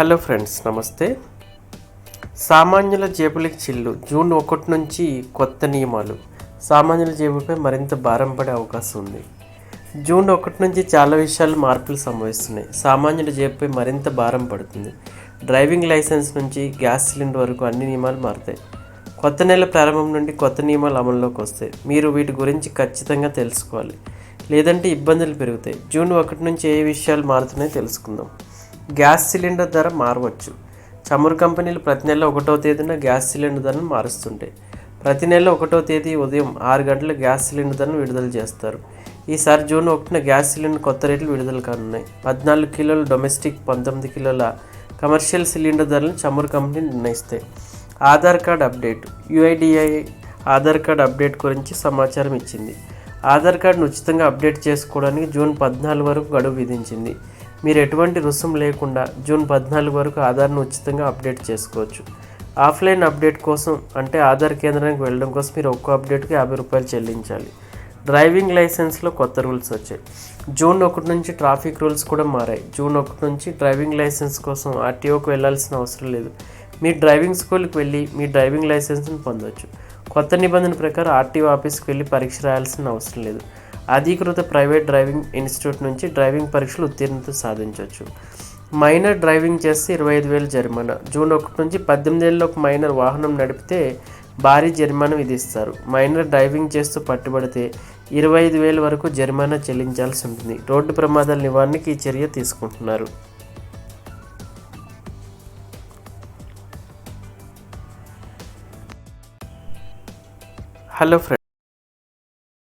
Hello friends నమస్తే. సామాన్యుల జేబులకి చిల్లు. జూన్ ఒకటి నుంచి కొత్త నియమాలు. సామాన్యుల జేబుపై మరింత భారం పడే అవకాశం ఉంది. జూన్ ఒకటి నుంచి చాలా విషయాలు మార్పులు సంభవిస్తున్నాయి. సామాన్యుల జేబుపై మరింత భారం పడుతుంది. డ్రైవింగ్ లైసెన్స్ నుంచి గ్యాస్ సిలిండర్ వరకు అన్ని నియమాలు మారుతాయి. కొత్త నెల ప్రారంభం నుండి కొత్త నియమాలు అమల్లోకి వస్తాయి. మీరు వీటి గురించి ఖచ్చితంగా తెలుసుకోవాలి. లేదంటే ఇబ్బందులు పెరుగుతాయి. జూన్ ఒకటి నుంచి ఏ విషయాలు మారుతున్నాయో తెలుసుకుందాం. గ్యాస్ సిలిండర్ ధర మారవచ్చు. చమురు కంపెనీలు ప్రతి నెల ఒకటో తేదీన గ్యాస్ సిలిండర్ ధరను మారుస్తుంటాయి ప్రతి నెల ఒకటో తేదీ ఉదయం ఆరు గంటల గ్యాస్ సిలిండర్ ధరను విడుదల చేస్తారు. ఈసారి జూన్ ఒకటిన గ్యాస్ సిలిండర్ కొత్త రేట్లు విడుదల కానున్నాయి. పద్నాలుగు కిలోల డొమెస్టిక్ పంతొమ్మిది కిలోల కమర్షియల్ సిలిండర్ ధరలను చమురు కంపెనీ నిర్ణయిస్తాయి. Aadhaar card update UIDAI Aadhaar card update గురించి సమాచారం ఇచ్చింది. ఆధార్ కార్డును ఉచితంగా అప్డేట్ చేసుకోవడానికి జూన్ పద్నాలుగు వరకు గడువు విధించింది. మీరు ఎటువంటి రుసుము లేకుండా జూన్ పద్నాలుగు వరకు ఆధార్ను ఉచితంగా అప్డేట్ చేసుకోవచ్చు. ఆఫ్లైన్ అప్డేట్ కోసం అంటే ఆధార్ కేంద్రానికి వెళ్ళడం కోసం మీరు ఒక్కో అప్డేట్కి యాభై రూపాయలు చెల్లించాలి. డ్రైవింగ్ లైసెన్స్లో కొత్త రూల్స్ వచ్చాయి. జూన్ ఒకటి నుంచి ట్రాఫిక్ రూల్స్ కూడా మారాయి. జూన్ ఒకటి నుంచి డ్రైవింగ్ లైసెన్స్ కోసం ఆర్టీఓకి వెళ్ళాల్సిన అవసరం లేదు. మీ డ్రైవింగ్ స్కూల్కి వెళ్ళి మీ డ్రైవింగ్ లైసెన్స్ని పొందవచ్చు కొత్త నిబంధన ప్రకారం ఆర్టీఓ ఆఫీస్కి వెళ్ళి పరీక్ష రాయాల్సిన అవసరం లేదు. అధీకృత ప్రైవేట్ డ్రైవింగ్ ఇన్స్టిట్యూట్ నుంచి డ్రైవింగ్ పరీక్షలు ఉత్తీర్ణత సాధించవచ్చు మైనర్ డ్రైవింగ్ చేస్తే ఇరవై ఐదు వేలు జరిమానా. జూన్ ఒకటి నుంచి పద్దెనిమిది ఏళ్ళలోపు మైనర్ వాహనం నడిపితే భారీ జరిమానా విధిస్తారు. మైనర్ డ్రైవింగ్ చేస్తూ పట్టుబడితే ఇరవై ఐదు వేల వరకు జరిమానా చెల్లించాల్సి ఉంటుంది. రోడ్డు ప్రమాదాల నివారణకి ఈ చర్య తీసుకుంటున్నారు. Hello friends.